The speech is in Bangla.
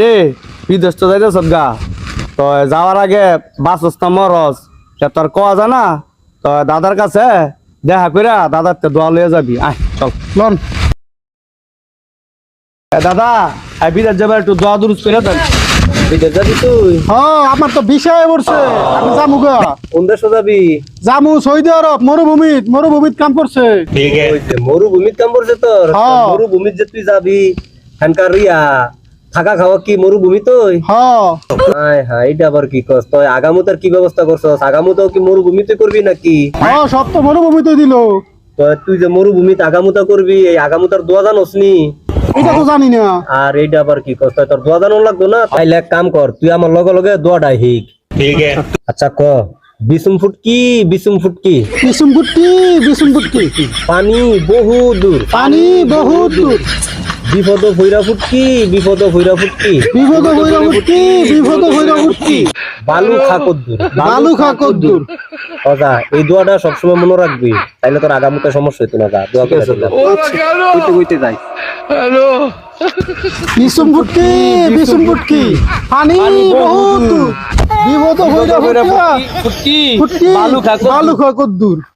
রে বিদেশ তো যাইতে সদ্গা তো যাওয়ার আগে বাসস না মরস। সে তোর কোয়া জানা? তো দাদার কাছে দেখা কইরা দাদার তে দোয়া লয়ে যাবি। আয় চল। লন এ দাদা আই বিদেশ যাবার একটু দোয়া দুরুজ করে দেন। বিদেশ যাবি তুই? হ্যাঁ আমার তো বিষয় পড়ছে। আমি যামু গা। কোন দেশে যাবি? যামু সৌদি আরব মরুভূমিত মরুভূমিত কাম করছে। ওইতে মরুভূমিত কাম করছে তোর। মরুভূমিত যে তুই যাবি হ্যানকার রিয়া। থাকা খাওয়া কি মরুভূমি হ্যাঁ এটা আবার কি কস তুই আগামুতার কি ব্যবস্থা করছস আগামুতাও কি মরুভূমিতে করবি নাকি? হ্যাঁ সব তো মরুভূমিতে দিল। তুই যে মরুভূমিতে আগামুতা করবি এই আগামুতার দোয়া জানোস নি? এটা তো জানি না। আর এইটা আবার কি কস তোর দোয়া জানো লাগতো না? তাইলে এক কাম কর তুই আমার লগে লগে দোয়াটা হিক ঠিক আচ্ছা ক। বিসুম ফুটকি বিসুম ফুটকি বিসুম ফুটকি বিসুম ফুটকি পানি বহু দূর পানি বহুত দূর বিপদ ভৈরা ফুটকি বিপদ ভৈরা ফুটকি। বিপদ হইরা ফুটকি বিপদ হইরা ফুটকি। বালু খাকত দূর বালু খা দূর অজা এই দোয়াটা সবসময় মনে রাখবি তাইলে তোর আগামীতে সমস্যা হইতো না যা দোয়া করে কইতে কইতে যাই। হ্যালো। বিসুম ফুটকি বিসুম ফুটকি। পানি বহুত দূর। বিপদ হইরা ফুটকি। ফুটকি। বালু খাকত বালু খা কত দূর